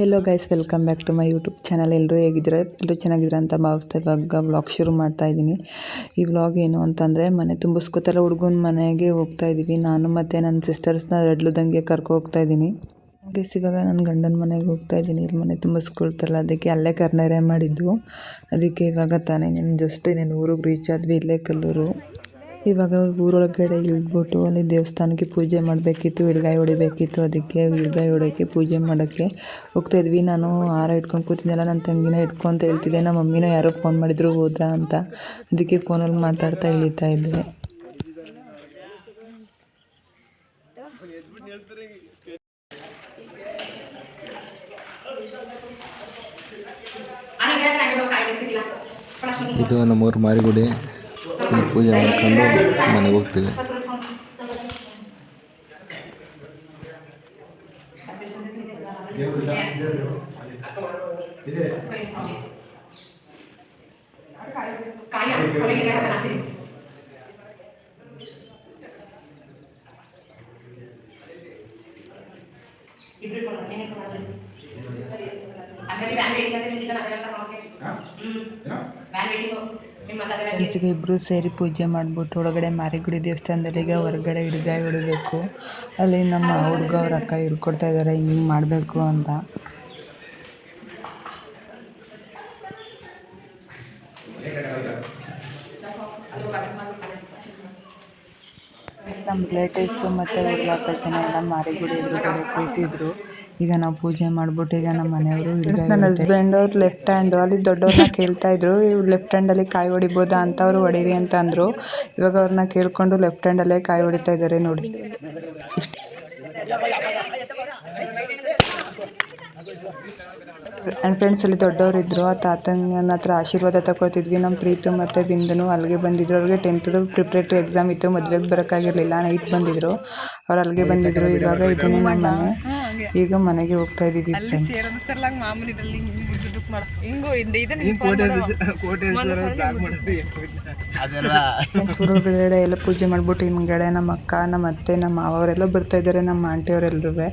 Hello guys welcome back to my YouTube channel ಎಲ್ಲರೂ ಹೇಗಿದ್ರೆ ಎಲ್ಲರೂ ಚೆನ್ನಾಗಿದ್ರೆ ಅಂತ ಭಾವಿಸ್ತಾ ಇವಾಗ ವ್ಲಾಗ್ ಶುರು ಮಾಡ್ತಾ ಇದ್ದೀನಿ. ಈ ವ್ಲಾಗ್ ಏನು ಅಂತಂದರೆ, ಮನೆ ತುಂಬಿಸ್ಕೋತಾರ ಹುಡುಗನ ಮನೆಗೆ ಹೋಗ್ತಾ ಇದ್ದೀವಿ. ನಾನು ಮತ್ತು ನನ್ನ ಸಿಸ್ಟರ್ಸ್ನ ರಡ್ಲುದಂಗೆ ಕರ್ಕೊ ಹೋಗ್ತಾ ಇದ್ದೀನಿ. ಗೈಸ್ ಇವಾಗ ನನ್ನ ಗಂಡನ ಮನೆಗೆ ಹೋಗ್ತಾ ಇದ್ದೀನಿ. ಇಲ್ಲಿ ಮನೆ ತುಂಬಿಸ್ಕೊಳ್ತಲ್ಲ ಅದಕ್ಕೆ ಅಲ್ಲೇ ಕರ್ನೇರೆ ಮಾಡಿದ್ದು. ಅದಕ್ಕೆ ಇವಾಗ ತಾನೇ ನಾನು ಜಸ್ಟ್ ಇನ್ನೇನು ಊರಿಗೆ ರೀಚ್ ಆದ್ವಿ, ಇಲ್ಲೇ ಕಲ್ಲೂರು. ಇವಾಗ ಊರೊಳಗಡೆ ಇಳಿದ್ಬಿಟ್ಟು ಅಲ್ಲಿ ದೇವಸ್ಥಾನಕ್ಕೆ ಪೂಜೆ ಮಾಡಬೇಕಿತ್ತು ಹಿಡ್ಗಾಯಿ ಹೊಡಿಬೇಕಿತ್ತು ಅದಕ್ಕೆ ಹಿಡ್ಗಾಯಿ ಹೊಡೋಕ್ಕೆ ಪೂಜೆ ಮಾಡೋಕ್ಕೆ ಹೋಗ್ತಾ ಇದ್ವಿ. ನಾನು ಹಾರ ಇಟ್ಕೊಂಡು ಕೂತಿದ್ದೆಲ್ಲ ನನ್ನ ತಂಗಿನ ಇಟ್ಕೊ ಅಂತ ಹೇಳ್ತಿದ್ದೆ. ನಮ್ಮ ಮಮ್ಮಿನ ಯಾರೋ ಫೋನ್ ಮಾಡಿದ್ರು ಹೋದ್ರಾ ಅಂತ. ಅದಕ್ಕೆ ಫೋನಲ್ಲಿ ಮಾತಾಡ್ತಾ ಇಳಿತಾ ಇದ್ದೆ. ಇದು ನಮ್ಮೂರು ಮಾರಿಗುಡಿ. ಇಲ್ಲಿ ಪೂಜೆ ಮಾಡ್ಕೊಂಡು ಮನೆಗೆ ಹೋಗ್ತೀವಿ ಇಬ್ರು ಕೊಡೋಣ ಏನೇನು ಕೊಡೋಣ ಹಂಗಾಗಿ ವ್ಯಾನ್ ವೇಟಿಂಗ್ ಅಂತ ನಿಂತಿದ್ದಾನೆ ಅದೇ ಹೇಳ್ತಾ ಹೋಗಿ ಹ್ಞೂ ವ್ಯಾನ್ ವೇಟಿಂಗ್ ನಿಮ್ಮ ಫ್ರೆಂಡ್ಸಿಗೆ ಇಬ್ಬರು ಸೇರಿ ಪೂಜೆ ಮಾಡಿಬಿಟ್ಟು ಒಳಗಡೆ ಮಾರಿಗುಡಿ ದೇವಸ್ಥಾನದಲ್ಲಿ ಹೊರಗಡೆ ಹಿಡ್ಗಾಯಿ ಹೊಡಿಬೇಕು ಅಲ್ಲಿ ನಮ್ಮ ಹುಡುಗ ಅವ್ರ ಅಕ್ಕ ಹಿಡ್ಕೊಡ್ತಾ ಇದ್ದಾರೆ ಹಿಂಗೆ ಮಾಡಬೇಕು ಅಂತ ನಮ್ಮ ರಿಲೇಟಿವ್ಸು ಮತ್ತು ಊರ್ಲಾತ ಜನ ಎಲ್ಲ ಮಾರಿಗುಡಿ ಎದುರುಗಡೆ ಕೂತಿದ್ರು ಈಗ ನಾವು ಪೂಜೆ ಮಾಡ್ಬಿಟ್ಟು ಈಗ ನಮ್ಮ ಮನೆಯವರು ನನ್ನ ಹಸ್ಬೆಂಡ್ ಅವ್ರು ಲೆಫ್ಟ್ ಹ್ಯಾಂಡು ಅಲ್ಲಿ ದೊಡ್ಡವ್ರನ್ನ ಕೇಳ್ತಾ ಇದ್ರು. ಇವ್ರು ಲೆಫ್ಟ್ ಹ್ಯಾಂಡಲ್ಲಿ ಕಾಯಿ ಹೊಡಿಬೋದಾ ಅಂತ ಅವರು ಹೊಡೀರಿ ಅಂತ ಅಂದರು. ಇವಾಗ ಅವ್ರನ್ನ ಕೇಳ್ಕೊಂಡು ಲೆಫ್ಟ್ ಹ್ಯಾಂಡಲ್ಲೇ ಕಾಯಿ ಹೊಡಿತಾ ಇದ್ದಾರೆ ನೋಡಿ. ಇಷ್ಟ. ನನ್ನ ಫ್ರೆಂಡ್ಸ್ ಅಲ್ಲಿ ದೊಡ್ಡವರು ಇದ್ರು ಆ ತಾತನ ಹತ್ರ ಆಶೀರ್ವಾದ ತಗೋತಿದ್ವಿ ನಮ್ಮ ಪ್ರೀತು ಮತ್ತು ಬಿಂದುನು ಅಲ್ಲಿಗೆ ಬಂದಿದ್ರು ಅವ್ರಿಗೆ ಟೆಂತ್ದು ಪ್ರಿಪ್ರೇಟ್ರಿ ಎಕ್ಸಾಮ್ ಇತ್ತು ಮದುವೆಗೆ ಬರೋಕ್ಕಾಗಿರಲಿಲ್ಲ ನೈಟ್ ಬಂದಿದ್ರು ಅವ್ರು ಅಲ್ಲಿಗೆ ಬಂದಿದ್ರು ಇವಾಗ ಇದನ್ನ ನಮ್ಮ ಮನೆ ಈಗ ಮನೆಗೆ ಹೋಗ್ತಾ ಇದ್ದೀವಿ ಫ್ರೆಂಡ್ಸ್ ಊರೊಳಗಡೆ ಎಲ್ಲ ಪೂಜೆ ಮಾಡ್ಬಿಟ್ಟು ಹಿಂದ್ಗಡೆ ನಮ್ಮ ಅಕ್ಕ ನಮ್ಮ ಅತ್ತೆ ನಮ್ಮ ಮಾವ ಅವರೆಲ್ಲ ಬರ್ತಾ ಇದ್ದಾರೆ ನಮ್ಮ ಆಂಟಿಯವರೆಲ್ಲರೂ.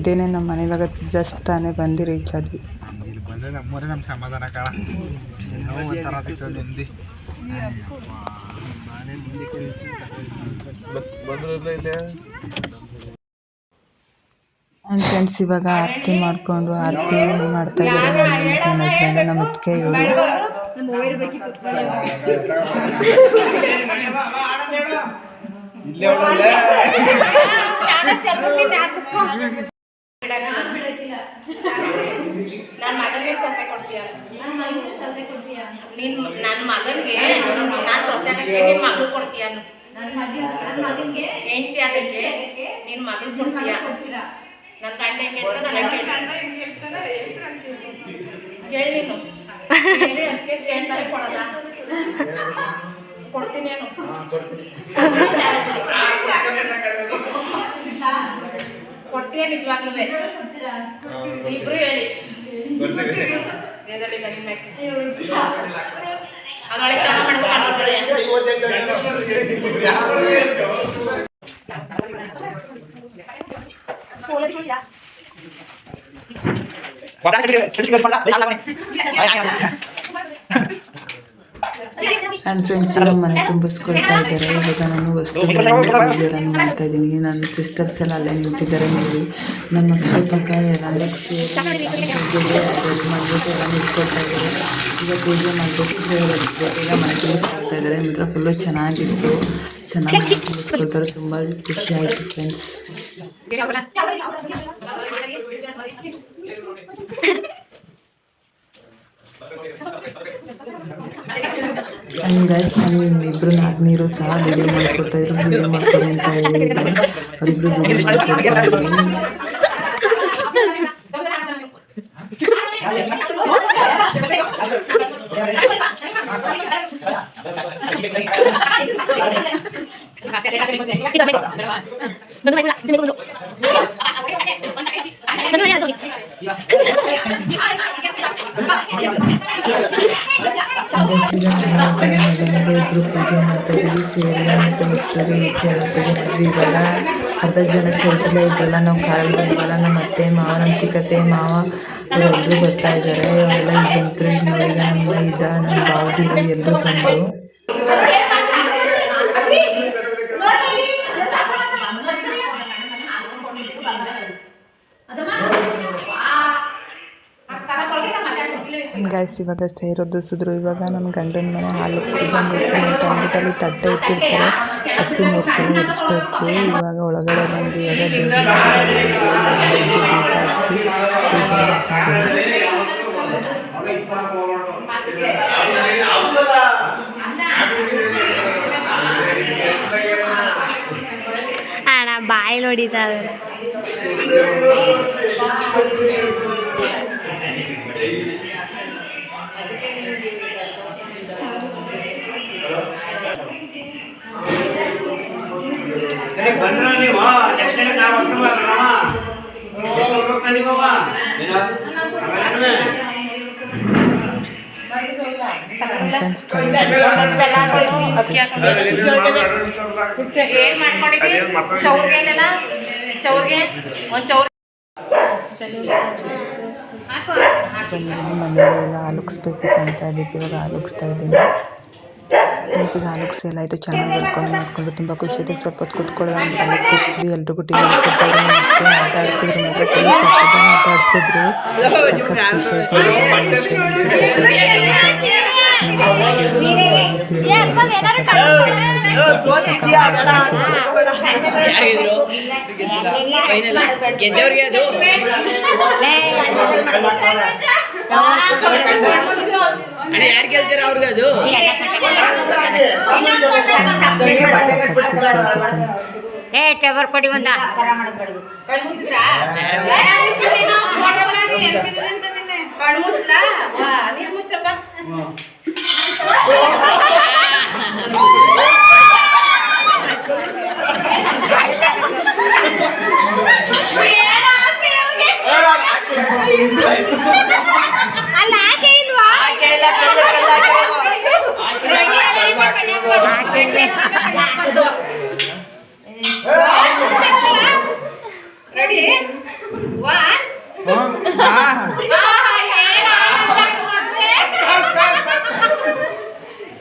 ಇದೇನೆ ನಮ್ಮ ಮನೆ ಇವಾಗ ಜಸ್ಟ್ ತಾನೇ ಬಂದು ರೀಚ್ ಆದ್ವಿ ನಮ್ಮ ಸಮಾಧಾನ ನನ್ನ ಫ್ರೆಂಡ್ಸ್ ಇವಾಗ ಆರತಿ ಮಾಡಿಕೊಂಡು ಆರತಿ ಮಾಡ್ತಾ ಇದ್ದಾರೆ ನಮ್ಮ ಹಸ್ಬೆಂಡ್ ನಮ್ಮ ಅತ್ತಿಗೆ ಇವರು. ನನ್ನ ಮಗನಿಗೆ ಸೊಸೆ ಕೊಡ್ತೀಯ? ನನ್ನ ಮಗನಿಗೆ ಸೊಸೆ ಕೊಡ್ತೀಯ? ನಿನ್ ನನ್ನ ಮಗನಿಗೆ ನಾನು ಸೊಸೆ ನಿನ್ ಮಗಳು ಕೊಡ್ತೀಯ? ನನ್ನ ಮಗ ನನ್ನ ಮಗನಿಗೆ ಹೆಂಡತಿ ಆಗಕ್ಕೆ ನಿನ್ ಮಗಳು ಕೊಡ್ತೀಯ? ನನ್ನ ಗಂಡ ಹೆಂಗೆ ಹೇಳ್ತಾನೆ ನಾನು ಹೇಳಿ ನೀನು. ಕೊಡ್ತೀಯ ನಿಜವಾಗ್ಲೂ? ಇಬ್ರು ಹೇಳಿ. ವೇದಳಿ ಗಂಡಿನ ಮ್ಯಾಕೆ. ಅದ್ರೊಳಗೆ ತಡ ಮಾಡ್ಕೊಂಡು ಮಾಡ್ತಾರೆ. ನನ್ನ ಫ್ರೆಂಡ್ಸ್ ಎಲ್ಲ ಮನೆ ತುಂಬಿಸ್ಕೊಳ್ತಾ ಇದ್ದಾರೆ ಇವಾಗ ನಾನು ವಸ್ತುಗಳನ್ನು ಪೂಜೆಯನ್ನು ಮಾಡ್ತಾ ಇದ್ದೀನಿ ನನ್ನ ಸಿಸ್ಟರ್ಸ್ ಎಲ್ಲ ಅಲ್ಲೇ ನಿಂತಿದ್ದಾರೆ ನೋಡಿ ನಮ್ಮ ಸ್ವಲ್ಪ ಎಲ್ಲ ಎಲ್ಲ ಇದ್ದಾರೆ ಈಗ ಪೂಜೆ ಮಾಡಿಬಿಟ್ಟು ಈಗ ಮನೆ ತುಂಬಿಸ್ಕೊಳ್ತಾ ಇದ್ದಾರೆ ಮಾತ್ರ ಫುಲ್ಲು ಚೆನ್ನಾಗಿತ್ತು ಚೆನ್ನಾಗಿ ತುಂಬಿಸ್ಕೊಳ್ತಾರೆ ತುಂಬ ಖುಷಿ ಆಯಿತು ಫ್ರೆಂಡ್ಸ್ ಆ್ಯಂಡ್ ಗೈಸ್ ನಾನು ಇಬ್ಬರು ನಾಲ್ಕನೀರು ಸಹ ವಿಡಿಯೋ ಮಾಡಿಕೊಡ್ತಾ ಇದ್ರು ವಿಡಿಯೋ ಮಾಡ್ಕೊಡಿ ಅಂತ ಹೇಳಿದ್ದೆ ಅವರಿಬ್ಬರು ವಿಡಿಯೋ ಮಾಡಿಕೊಡ್ತಾ ಇದ್ರು ಚೆನ್ನಾಗಿ ಇಬ್ಬರು ಪೂಜೆ ಮಾಡ್ತಾ ಇದ್ದೀವಿ ಸೇರಿ ಮತ್ತು ಹೆಚ್ಚು ಪೂಜೆ ಮಾಡಿದ್ವಿ. ಇವಾಗ ಅರ್ಧ ಜನ ಚೌಟ್ರಲ್ಲೇ ಇದ್ರಲ್ಲ, ನಾವು ಕಾರಲ್ಲಿ ನಮ್ಮ ಅತ್ತೆ, ಮಾವ, ನಮ್ಮ ಚಿಕ್ಕತ್ತೆ, ಮಾವ ಅವರು ಬರ್ತಾ ಇದ್ದಾರೆ ಅವರೆಲ್ಲ ಈಗ ಬಂತು ಇಲ್ಲಿ ನೋಡಿ, ಈಗ ನಮ್ಮ ಇದ್ದ ನಮ್ಮ ಬಾವದಿರು ಎಲ್ಲರೂ ಬಂದರು ಗಾಯ್ಸ್ ಇವಾಗ ಸೇರೋದು ಸುದ್ರು ಇವಾಗ ನನ್ನ ಗಂಡನ ಮನೆ ಹಾಲು ಕುದಂಗೆ ಇಟ್ಲಿ ಅಂತ ಅಂದ್ಬಿಟ್ಟು ಅಲ್ಲಿ ತಟ್ಟೆ ಇಟ್ಟಿರ್ತಾರೆ ಅದಕ್ಕೆ ಮೂರು ಸಲ ಇರಿಸ್ಬೇಕು. ಇವಾಗ ಒಳಗಡೆ ಬಂದು ಇವಾಗ ದೇವ್ರ ದೀಪ ಹಚ್ಚಿ ಪೂಜೆ ಮಾಡ್ತಾ ಇದ್ದೀವಿ ಅಣ್ಣ ಬಾಯಲ್ಲಿ ಹೊಡಿತಾವೆ ಬಂದ್ರ ನೀವು ಆಯ್ತು ಏನ್ ಮಾಡ್ಕೊಂಡಿದ್ದಿ ಚೌರ್ಗೆ ಚೌರ್ಗೆ ಅಂತ ಅದಕ್ಕೆ ಇವಾಗ ಹಾಲುಕ್ಸ್ತಾ ಇದ್ದೀನಿ. ಮನಸ್ಸಿಗೆ ಹಾಲುಕ್ಸಿ ಎಲ್ಲ ಆಯಿತು ಚೆನ್ನಾಗಿ ಬರ್ಕೊಂಡು ಮಾಡ್ಕೊಂಡು ತುಂಬ ಖುಷಿ ಆಯ್ತು. ಸ್ವಲ್ಪ ಹೊತ್ತು ಕೂತ್ಕೊಳ್ಳೋದು ಅಂತ ಅಲ್ಲಿ ಕೂತಿದ್ವಿ ಎಲ್ರಿಗೂ ಟಿ ಕೊಡ್ತಾ ಇದ್ರು. ಮತ್ತೆ ಆಟ ಆಡಿಸಿದ್ರು ಮತ್ತೆ ಸಕ್ಕದ ಆಟ ಆಡಿಸಿದ್ರು. ಸಖತ್ ಖುಷಿ ಆಯಿತು. ಮತ್ತೆ ನಮ್ಮ ಚಿಕ್ಕತ್ತೆ ಆಡಿಸಿದ್ರು. ಅಣ್ಣ ಯಾರು ಗೆಲ್ತಾರ ಅವ್ರಿಗೆ ಅದು? ಏ ಟೇಬಲ್ ಕೊಡಿ ಒಂದ. ಕಣ್ಣು ಮುಚ್ಚಲ ನೀರು ಮುಚ್ಚಪ್ಪ.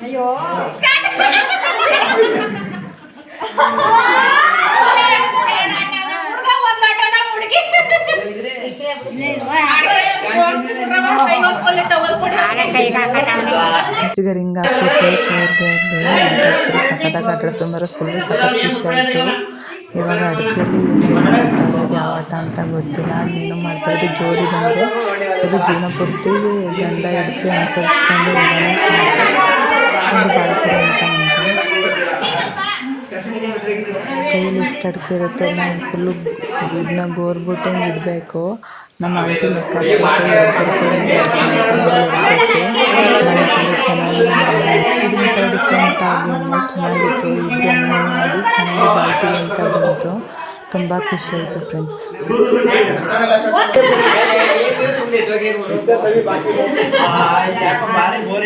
ಅಯ್ಯೋ ಈಗ ರಿಂಗ್ ಹಾಕ್ಬಿಟ್ಟು ಚೌರ್ಗೆ ಸಖತ್ತಾಗಿ ಆಟಾಡಿಸ್ತು ಮರ ಫುಲ್ಲು ಸಖತ್ ಖುಷಿ ಆಯಿತು. ಇವಾಗ ಅಡುಗೆಯಲ್ಲಿ ಏನೇನು ಮಾಡ್ತಾರೆ ಅದು ಯಾವ ಆಟ ಅಂತ ಗೊತ್ತಿಲ್ಲ. ಅದೇನು ಮಾಡ್ತಾರೆ ಜೋಡಿ ಬಂದರೆ, ಅದು ಜೀವನ ಪೂರ್ತಿ ಗಂಡ ಹಿಡ್ತಿ ಅನುಸರಿಸ್ಕೊಂಡು ಎಲ್ಲನೂ ಚೆನ್ನಾಗಿ ಬಾಳ್ತಾರೆ ಅಂತ. ಅಂತೆ ಕೈಯಲ್ಲಿ ಎಷ್ಟು ಅಡಿಕೆ ಇರುತ್ತೆ ನಾವು ಫುಲ್ಲು ಇದನ್ನ ಗೋರ್ಬಿಟ್ಟು ಇಡಬೇಕು ನಮ್ಮ ಆಂಟಿ ಲೆಕ್ಕ ಆಗ್ತೈತೆ ಎಲ್ಲಿ ಬರುತ್ತೆ ಅಂತ ನಾನು ಫುಲ್ಲು ಚೆನ್ನಾಗಿ ಇದನ್ನ ತಡ್ಕೊಂಡು ಗೇಮು ಚೆನ್ನಾಗಿತ್ತು ಇಬ್ಬರು ಆಗಿ ಚೆನ್ನಾಗಿ ಬಾಳ್ತೀವಿ ಅಂತ ಬಂತು ತುಂಬ ಖುಷಿ ಆಯಿತು ಫ್ರೆಂಡ್ಸ್ ಬೋರ್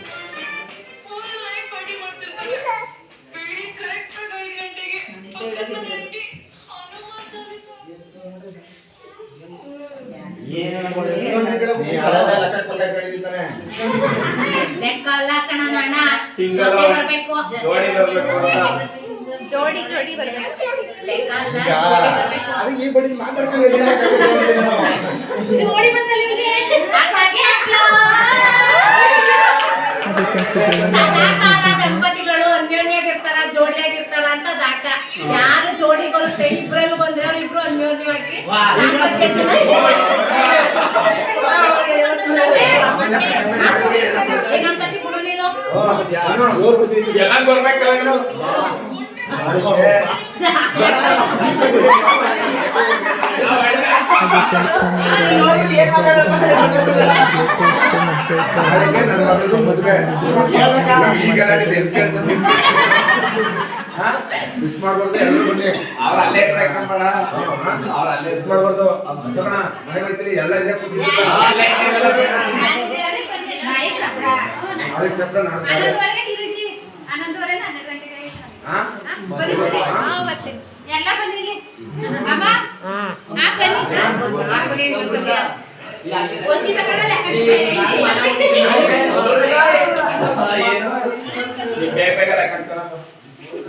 ಲೆಕ್ಕ ಅಲ್ಲ ಕಣ ಬರಬೇಕು. ಜೋಡಿ ಬರ್ಬೇಕು ಜೋಡಿ ಜೋಡಿ ಬರ್ಬೇಕು. ಲೆಕ್ಕ ಅಲ್ಲ ಜೋಡಿ ಬರ್ಬೇಕು. ಬಂದಲ್ಲಿ ಆಟ ಅಲ್ಲ, ದಂಪತಿಗಳು ಅನ್ಯೋನ್ಯಾಗಿರ್ತಾರ ಜೋಡಿಯಾಗಿರ್ತಾರ ಅಂತ ಅದ್ ಆಟ ಯಾರು ಜೋಡಿ ಬರುತ್ತೆ ಇಬ್ರಲ್ಲೂ ಬಂದ್ರೆ ಅವ್ರು ಇಬ್ರು ಅನ್ಯೋನ್ಯವಾಗಿ ದಾಂಪತ್ಯ ಜೀವನ ಇನ್ನೊಂದ್ಸತಿ ಬಿಡು ನೀನು ನೀನು ಎಲ್ಲ ಬರ್ಬೇಕಲ್ಲ ನೀನು ಹಾಗೆ ಫ್ರೆಂಡ್ಸ್ ನಮ್ಮ ಊರಲ್ಲಿ ಲೇಟೆಸ್ಟ್ ಮದುವೆ ಇತ್ತು ಬಂದಿದ್ರು ಮಿಸ್ ಮಾಡ್ಬಾರ್ದು ಎಲ್ಲರೂ ಬನ್ನಿ ಅವ್ರ ಅಲ್ಲೇ ಬೇಡ ಅವ್ರ ಅಲ್ಲೇ ಮಿಸ್ ಮಾಡ್ಬಾರ್ದು ಅಶೋಕಣ ಮನೆಗೆ ಹೋಗ್ತೀರಿ ಎಲ್ಲ ಇಲ್ಲೇ ಕೂತಿದ್ದೀವಿ ಅದಕ್ಕೆ ಸಪ್ಲ ನಾನು ಹಾ ಎಲ್ಲ ಬಂದಿಲ್ಲಿ ಅಮ್ಮ ನಾ ಬನ್ನಿ ಒಸಿ ತಗೊಳ್ಳಲ್ಲ ಬೇಗ ಬೇಗ ಲೆಕ್ಕ ಹಾಕ್ತಾರ.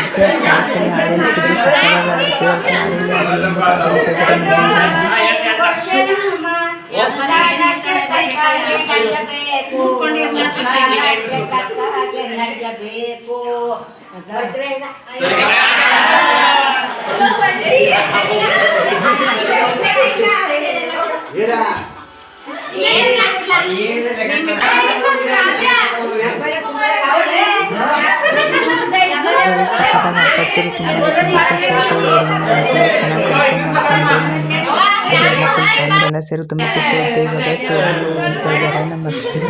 ಅತ್ತೆ ಕಾಯಿಪಲ್ಲೆ ಹಾಡು ಹೇಳ್ತಿದ್ರು ಸಕ್ಕತ್ತಾಗಿ ಹಾಡ್ತಿದ್ರು ಅದಕ್ಕೆ ಹಾಡು ಇವಾಗ ಸಖತ್ತಾಗಿ ಆಟಾಡ್ಸಿದ್ರು ತುಂಬ ತುಂಬ ಖುಷಿ ಆಯಿತು ಹುಡುಗನ ಸೇರಿ ಚೆನ್ನಾಗಿ ವೆಲ್ಕಮ್ ಮಾಡ್ಕೊಂಡು ನನ್ನ ಫುಲ್ ಫ್ಯಾಮಿಲಿ ಎಲ್ಲ ಸೇರಿ ತುಂಬ ಖುಷಿ ಆಯಿತು ಇವಾಗ ಸೇರಿ ಹೋಗ್ತಾ ಇದ್ದಾರೆ ನಮ್ಮ ಅತ್ತಿಗೆ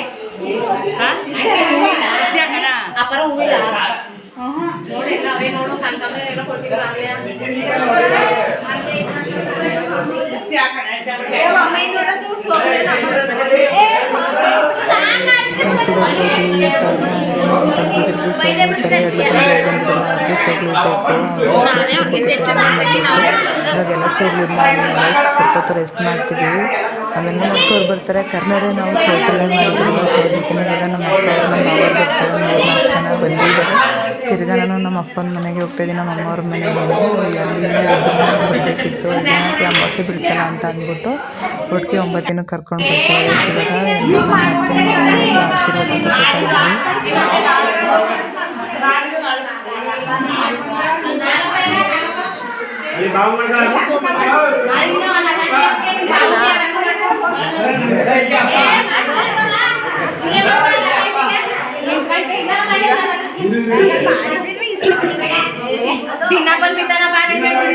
ಅಪ್ಪರ ಹೂವಿಲ್ಲ. ನೋಡಿ ಎಲ್ಲ ಅವೇ ನೋಡು ಕನಕಾಂಬರ ಎಲ್ಲ ಕೊಟ್ಟಿದ್ರು ಆಗ್ಲೇ ಫ್ರೆಂಡ್ಸಿಗೆ ಸೋಗ್ಲು ಇರ್ತಾರೆ ಹಾಗೆ ನಮ್ಮ ತಂಗಿದ್ರಿಗೂ ಸೋಗ್ಲು ಇರ್ತಾರೆ ಎರಡು ತಂಗಿ ಬಂದಿದ್ದಾರೆ ಅವ್ರಿಗೂ ಸೋಗ್ಲು ಇರಬೇಕು ಇವಾಗೆಲ್ಲ ಸೋಗ್ಲು ಇದ್ಮಾದ್ಮೇಲೆ ಸ್ವಲ್ಪ ಹೊತ್ತು ರೆಸ್ಟ್ ಮಾಡ್ತೀವಿ. ಆಮೇಲೆ ನಮ್ಮ ಅಕ್ಕವ್ರು ಬರ್ತಾರೆ. ಕರ್ನಾಟಕ ನಾವು ಚೌಕಲ್ಲೇ ಮಾಡಿದ್ರು. ಸೊ ಅದಕ್ಕೆ ಇವಾಗ ನಮ್ಮ ಅಕ್ಕ ನಮ್ಮ ಮಾವರು ಬರ್ತಾರೆ. ಮೂರು ನಾಲ್ಕು ಜನ ಬಂದಿದ್ದಾರೆ ತಿರ್ಗಾ ನಾನು ನಮ್ಮ ಅಪ್ಪನ ಮನೆಗೆ ಹೋಗ್ತಾ ಇದ್ದೀನಿ. ನಮ್ಮ ಅಮ್ಮವ್ರ ಮನೆಗೆ ಇದನ್ನ ಬರಬೇಕಿತ್ತು ಅದಕ್ಕೆ ಅಮಾವಾಸ್ಯೆ ಬಿಡ್ತಲ್ಲ ಅಂತ ಅಂದ್ಬಿಟ್ಟು ಒಟ್ಟಿಗೆ ಒಂಬತ್ತು ದಿನ ಕರ್ಕೊಂಡು ಬರ್ತಾರೆ. ಇವಾಗ ಮತ್ತೆ ಆಶೀರ್ವಾದ ತಗೋತಾ ಇದ್ವಿ ಅಲ್ಲಿ ಬಾವು ಮಾಡ್ಕೊಳ್ಳ. ದಿನ ಬಂದ್ಬಿಟ್ಟಾನ ಬಾರಿ ಅಲ್ಲೇ ನಾನು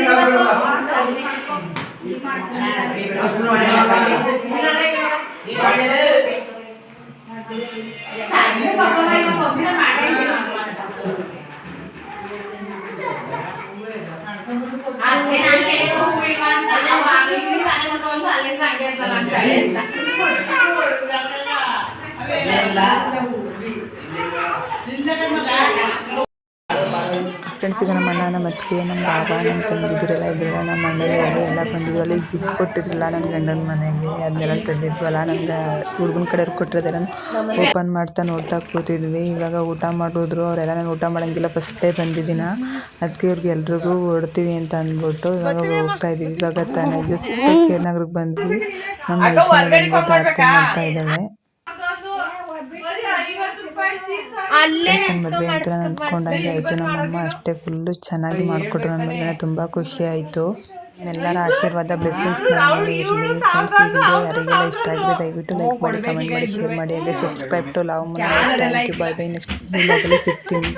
ಹೇಳಿ ಅಲ್ಲಿಂದ ಹಂಗೆ ಇರ್ತಲ್ಲ ಅಂತ ಹೇಳ್ತಾ. ಫ್ರೆಂಡ್ಸ್ ನಮ್ಮ ಅಣ್ಣ, ನಮ್ಮ ಅತ್ತಿಗೆ, ನಮ್ಮ ಬಾಬಾ, ನಮ್ಮ ತಂಗಿದಿರೆಲ್ಲ ಇದ್ರಲ್ಲ ನಮ್ಮ ಅಣ್ಣಗಳು ಎಲ್ಲ ಬಂದಿದ್ವು ಅಲ್ಲಿ ಗಿಫ್ಟ್ ಕೊಟ್ಟಿರಲಿಲ್ಲ ನನ್ನ ಗಂಡನ ಮನೆಗೆ ಅದನ್ನೆಲ್ಲ ತಂದಿದ್ವಲ್ಲ ನನಗೆ ಹುಡುಗನ ಕಡೆಯವ್ರು ಕೊಟ್ಟಿರೋದೆಲ್ಲ ಓಪನ್ ಮಾಡ್ತಾ ನೋಡ್ತಾ ಕೂತಿದ್ವಿ. ಇವಾಗ ಊಟ ಮಾಡಿದ್ರು, ಅವರೆಲ್ಲ ನಾನು ಊಟ ಮಾಡೋಂಗಿಲ್ಲ ಫಸ್ಟೇ ಬಂದಿದ್ದೀನ. ಅದಕ್ಕೆ ಇವ್ರಿಗೆ ಎಲ್ರಿಗೂ ಹೊಡ್ತೀವಿ ಅಂತ ಅಂದ್ಬಿಟ್ಟು ಇವಾಗ ಹೋಗ್ತಾ ಇದ್ದೀವಿ. ಇವಾಗ ತಾನೇ ಜಸ್ಟ್ ನಗರಕ್ಕೆ ಬಂದ್ವಿ. ನಮ್ಮ ಐಶ್ವರ್ಯ ಬಂದ್ಬಿಟ್ಟು ಆರತಿ ಮಾಡ್ತಾ ಇದ್ದಾಳೆ. ನನ್ನ ಮದುವೆ ಅಂತ ನಾನು ಅಂದ್ಕೊಂಡಂಗೆ ಆಯಿತು ನಮ್ಮಮ್ಮ ಅಷ್ಟೇ ಫುಲ್ಲು ಚೆನ್ನಾಗಿ ಮಾಡಿಕೊಟ್ರು ನನ್ನ ಮದುವೆ ತುಂಬ ಖುಷಿ ಆಯಿತು. ಎಲ್ಲರ ಆಶೀರ್ವಾದ ಬ್ಲೆಸ್ಸಿಂಗ್ಸ್ ನಮ್ಮಲ್ಲಿ ಮೇಲೆ ಇರಲಿ. ಫ್ರೆಂಡ್ಸ್ ಈ ವಿಡಿಯೋ ಯಾರಿಗೆಲ್ಲ ಇಷ್ಟ ಆಗಿದೆ ದಯವಿಟ್ಟು ಲೈಕ್ ಮಾಡಿ ಕಮೆಂಟ್ ಮಾಡಿ ಶೇರ್ ಮಾಡಿ ಅದೇ ಸಬ್ಸ್ಕ್ರೈಬ್ ಟು ಲವ್ ಮನ thank you bye bye next ವಿಡಿಯೋದಲ್ಲಿ ಸಿಗ್ತೀನಿ.